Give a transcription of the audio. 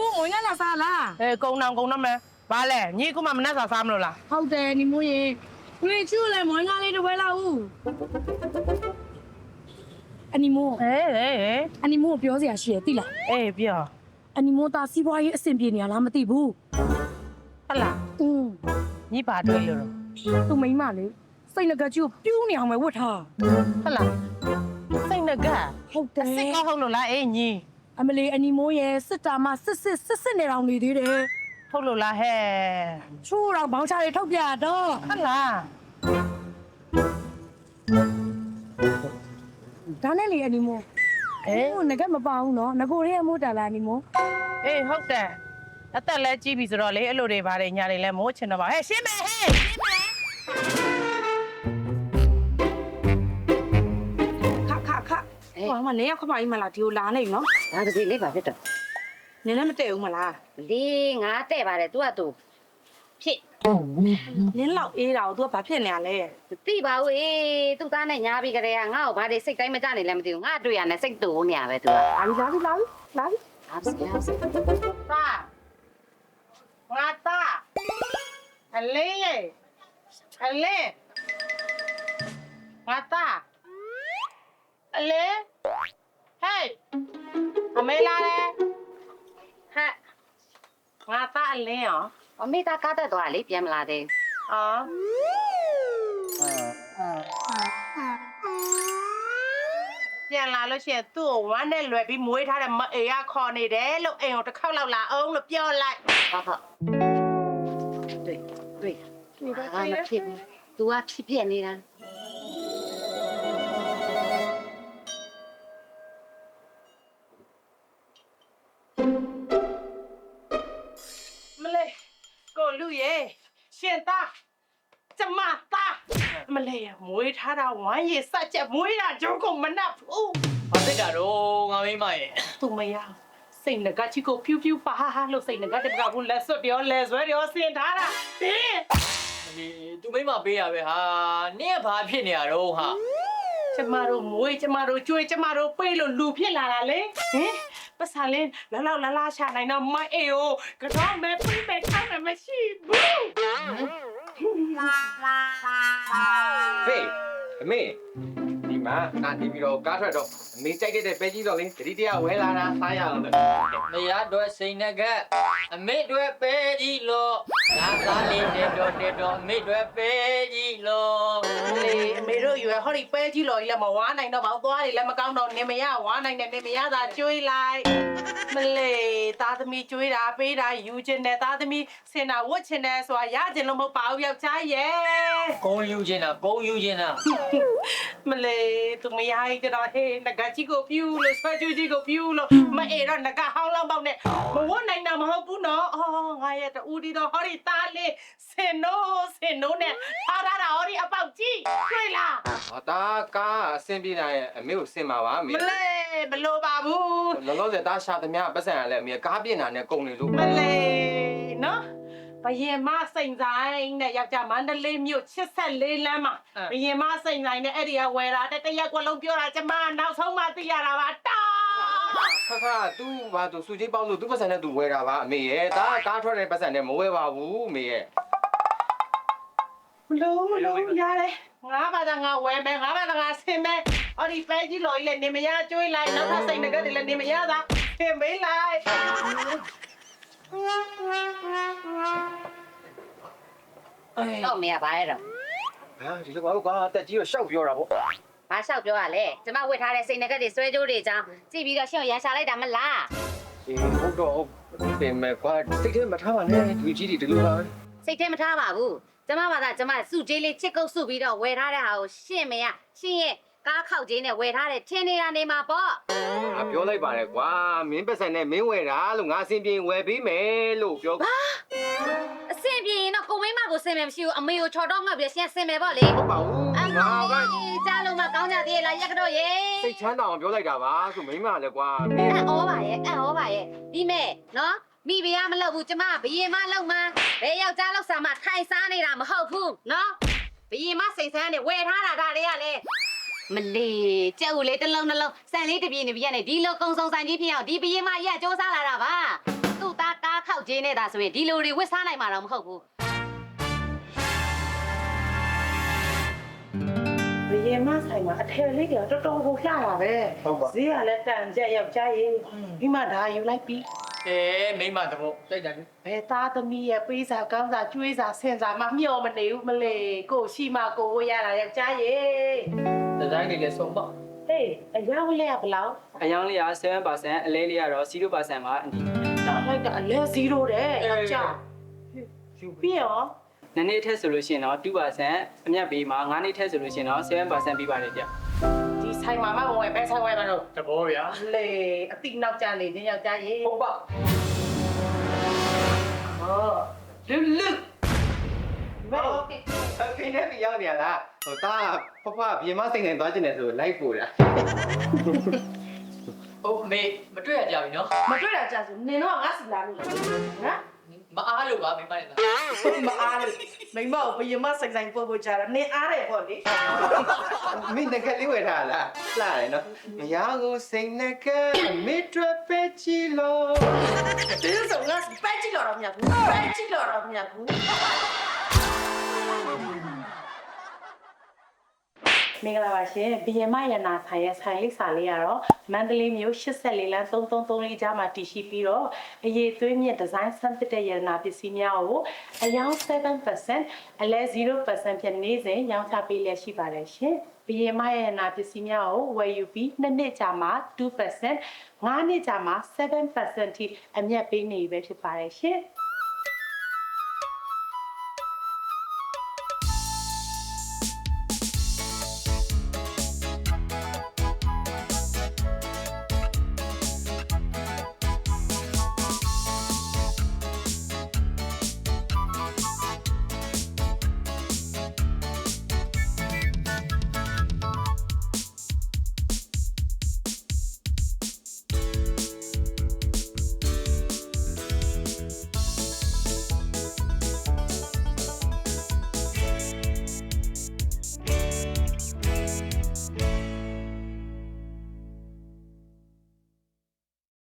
မိုးဝင်ရလာစားလားအဲကုံနောင်ကုံတော့မယ်ဘာလဲညီကမှမနဲ့စာစားမလို့လားဟုတ်တယ်နီမိုးရေဝေချူလေမွန်ကားလေးတစ်ပွဲလောက်ဦးအနီမိုးအေးအေးအေးအနီမိုးကိုပြောစရာရှိရသိလားအေးပြောအနီမိုးသားစီးပွားရေးအဆင်ပြေနေရလားမသိဘူးဟတ်လားอืมညီပါတွေ့လို့တော့သူမိန်းမလေးစိတ်ငကကြီးကိုပြူးနေအောင်ပဲဝတ်ထားဟတ်လားစိတ်ငကဟုတ်တယ်စိတ်ကောင်းဟုတ်လို့လားအေးညီ အမလီအနီမိုးရဲ့စစ်တာမစစ်စစ်စစ်စစ်နေတောင်နေသေးတယ်ထုတ်လို့လားဟဲ့ချိုးတော့ဘောင်းချတွေထုတ်ပြတော့ဟတ်လားဒါနဲ့လေအနီမိုးအေးဟိုငကမပါဘူးနော်ငကိုရဲအမိုးတာလားအနီမိုးအေးဟုတ်တယ်အသက်လဲကြီးပြီဆိုတော့လေအဲ့လိုတွေပါတယ်ညာတွေလဲမိုးချင်တော့ပါဟဲ့ရှင်းမယ်ဟဲ့ ဟိုမှာနေရခမကြီးမလားဒီကိုလာနေနော် ဒါတစီလေးပါဖြစ်တော့ နေလည်းမတည့်ဘူးမလား လေးငါတဲ့ပါတယ် तू က तू ဖြစ် နင်းလောက်အေးတာကို तू ကဘာဖြစ်နေရလဲ မသိပါဘူးအေးသူ့သားနဲ့ညားပြီးကြတဲ့ကငါ့ကိုဘာတွေစိတ်တိုင်းမကြနေလဲမသိဘူးငါတွေ့ရနဲ့စိတ်တူနေရပဲ तू က လာပြီလာပြီလာပြီလာပြီ အားစအားစ တာငါတာအလေးရေအလေးငါတာအလေး ဟေးအမေလာလေဟဲ့ငါတာအလေးရောအမေသားကားတက်သွားလေပြန်မလာသေးအော်ပြန်လာလို့ရှိရင်သူ့ကိုဝမ်းနဲ့လွယ်ပြီးမွေးထားတဲ့မအေရခေါ်နေတယ်လို့အိမ်ကိုတစ်ခေါက်လောက်လာအောင်လို့ပြောလိုက်ဘူးဟုတ်ဟုတ်တွေ့တွေ့အာမဖြစ်ဘူး तू ကဖြစ်ဖြစ်နေတာ ရေရှင်သားကျမသားမလေးမွေးထားတာဝမ်းရည်စက်ချက်မွေးတာဂျုံကိုမနှပ်ဘူး။ဘာဖြစ်တာတော့ငါမိမရဲ့သူမရစိတ်ငကချီကိုဖြူဖြူပါလို့စိတ်ငကတကဘူးလက်စွပ်ပြောလက်ဆွဲပြောစင်ထားတာဒီ။ဒီသူမိမပေးရပဲဟာ။နင့်ကဘာဖြစ်နေရတော့ဟာကျမတို့မွေးကျမတို့ကြွေးကျမတို့ပေးလို့လူဖြစ်လာတာလေဟင်ပတ်စံလင်းလလောက်လလာရှာနိုင်တော့မအေးကိုကတော့မဲပြိပဲထားမှမရှိ အမေဒီမှာနာနေပြီးတော့ကားထွက်တော့အမေကြိုက်တဲ့ပဲကြီးတော့လေတတိတရားဝဲလာတာစားရအောင်လို့။မရတော့စိန်နကအမေတွေပဲကြီးလို့ငါ သားလေးနဲ့တော့တဲ့တော့အမေတွေပဲကြီးလို့လေအမေတို့ရွယ်ဟောဒီပဲကြီးလော်ကြီးလည်းမဝါနိုင်တော့ပါဘူးသွားတယ်လည်းမကောင်းတော့နေမရဝါနိုင်တယ်နေမရသာကျွေးလိုက်မလေးသားသမီးကျွေးတာပေးတာယူခြင်းနဲ့သားသမီးစင်တာဝတ်ခြင်းနဲ့ဆိုတာရခြင်းလို့မဟုတ်ပါဘူးယောက်ျားရဲ့။ကုန်းယူခြင်းတာကုန်းယူခြင်းတာမလေးသူမရကြီးကတော့ဟေးငကကြီးကိုပြူလို့ဆွဲကျူးကြီးကိုပြူလို့မအေတော့ငကဟောင်းလောင်းပေါက်နဲ့မဝတ်နိုင်တာ မဟုတ်ဘူးနော်အော်ငါရဲ့တူဒီတော့ဟောဒီသားလေးစင်နိုးစင်နိုးနဲ့ထားရတာဟောဒီအပေါက်ကြီးတွေ့လားဟာတာကားအဆင်ပြေတာရဲ့အမေကိုစင်ပါပါအမေမလေးမလို့ပါဘူးလောလောဆယ်တားရှာသမျှပတ်စံရလဲအမေကားပြင်တာနဲ့ကုန်နေလို့မလေးနော်ဘယင်မစိန်ဆိုင်နဲ့ယောက်ျားမန္တလေးမြို့84လမ်းမှာဘယင်မစိန်ဆိုင်နဲ့အဲ့ဒီကဝယ်တာတဲ့တရက်ကွက်လုံးပြောတာကျမနောက်ဆုံးမှသိရတာပါတာ ခခသူ့ဘာသူစူကြီးပေါင်းလို့သူ့ပတ်စံနဲ့သူဝဲတာပါအမေရဲ့ဒါကားထွက်တဲ့ပတ်စံနဲ့မဝဲပါဘူးအမေရဲ့မလို့မလို့ရတယ်ငါဘာသာငါဝယ်မယ်ငါဘာသာငါဆင်းမယ်အော်ဒီပဲကြီးလော်ကြီးလည်းနေမရကျွေးလိုက်နောက်ထပ်စိန်ငကတွေလည်းနေမရသာဆင်းမေးလိုက်တော့မရပါရဲ့တော့ဟာဒီလိုပါဘူးကွာတက်ကြီးကိုရှောက်ပြောတာပေါ့ ဘာလျှောက်ပြောရလဲကျမဝတ်ထားတဲ့စိတ်နကတွေဆွဲကြိုးတွေကြောင်းကြည့်ပြီးတော့ရှင့်ကိုရန်ရှာလိုက်တာမလားအေးဟုတ်တော့ဟုတ်ပင်မဲ့ကွာစိတ်ထဲမထားပါနဲ့ဒီကြီးဒီလိုပါစိတ်ထဲမထားပါဘူးကျမဘာသာကျမစုကျေးလေးချစ်ကုတ်စုပြီးတော့ဝယ်ထားတဲ့ဟာကိုရှင့်မရရှင့်ရဲ့ကားခောက်ကြီးနဲ့ဝယ်ထားတဲ့ထင်းနေတာနေမှာပေါ့ငါပြောလိုက်ပါတယ်ကွာမင်းပတ်စံနဲ့မင်းဝဲတာလို့ငါအဆင်ပြေဝယ်ပေးမယ်လို့ပြောအဆင်ပြေရင်တော့ကိုမိမကိုဆင်မယ်မရှိဘူးအမေကိုချော်တော့ငါပြရှင့်ဆင်မယ်ပေါ့လေဟုတ်ပါဘူးအငါက မေကြားလို့မကောင်းကြသေးလားရက်ကတော့ရေစိတ်ချမ်းသာအောင်ပြောလိုက်တာပါဆိုမိမလည်းကွာအံ့ဩပါရဲ့အံ့ဩပါရဲ့ဒီမဲ့နော်မိဘရမလုပ်ဘူးကျမဘယင်မလုပ်မှဘယ်ယောက်ျားလောက်စားမှထိုင်စားနေတာမဟုတ်ဘူးနော်ဘယင်မစိတ်ဆန်းနဲ့ဝယ်ထားတာဒါတွေကလေမလေးကြက်ဦးလေးတစ်လုံးနှလုံးစံလေးတစ်ပြည့်နေပြည့်နေဒီလိုကုံစုံဆိုင်ကြီးဖြစ်အောင်ဒီဘယင်မရက်စ조사လာတာပါသူ့ကြေးနေတာဆိုရင်ဒီလိုတွေဝစ်စားနိုင်မှာတော့မဟုတ်ဘူး င်မဆိုင်မှာအထယ်လေးကတော်တော်ကိုလှတာပဲဟုတ်ပါ ဈေးကလည်းတန်ကြက်ယောက်ျားရင်ဒီမှာဒါယူလိုက်ပြီအဲမိမတဘောတိုက်တယ်ဘယ်သားသမီးရဲ့ပေးစာကောင်းစာကျွေးစာဆင်စာမမျှော်မနေဘူးမလေကိုရှိမကိုဝရတာယောက်ျားရေဒီဇိုင်းလေးလည်းဆုံးပါဟေးအယောင်လေးကဘယ်လောက်အယောင်လေးက7%အလဲလေးကတော့0%ပါအန်တီ တောင်းလိုက်တာအလဲ0တဲ့ယောက်ျားပြီးရော နည်းနည်းထက်ဆိုလို့ရှိရင်တော့2%အမြတ်ပေးမှာ9နှစ်ထက်ဆိုလို့ရှိရင်တော့7%ပေးပါတယ်ဗျဒီဆိုင်မှာမဝင်ဝယ်ပဲဆိုင်ဝယ်မှာတော့တဘောဗျာလေအတိနောက်ကျနေခြင်းယောက်ျားရေဟုတ်ပါဟောလူလူမဲဖိနေပြီရောက်နေရလားဟိုတာဖဖပြင်မစိတ်နေသွားကျင်တယ်ဆိုလိုက်ပို့တာဟုတ်မေမတွေ့ရကြပြီနော်မတွေ့တာကြာဆိုနင်တော့ငါစီလာလို့လားဟမ် မအားလို့ပါမိမလည်းမအားလို့မိမကိုဘယမဆိုင်ဆိုင်ပို့ဖို့ကြာတာနင်အားတယ်ပေါ့လေမင်းငကလေးဝယ်ထားလားလှတယ်နော်မရကိုစိတ်နဲ့ကအမေတို့ပဲချီလို့ဒီဆိုငါပက်ကြည့်တော့တော့မရဘူးပက်ကြည့်တော့တော့မရဘူး မင်္ဂလာပါရှင်ဘီယမရနာဆိုင်ရဲ့ဆိုင်လိပ်စာလေးကတော့မန္တလေးမြို့84လမ်း3334ကြားမှာတည်ရှိပြီးတော့အရေးသွေးမြင့်ဒီဇိုင်းဆန်းသစ်တဲ့ရနာပစ္စည်းများကိုအယောင်7%အလဲ0%ဖြင့်နေ့စဉ်ရောင်းချပေးလျက်ရှိပါတယ်ရှင်ဘီယမရနာပစ္စည်းများကိုဝယ်ယူပြီးနှစ်နှစ်ကြာမှာ2% 5နှစ်ကြာမှာ7%ထိအမြတ်ပေးနေပြီပဲဖြစ်ပါတယ်ရှင်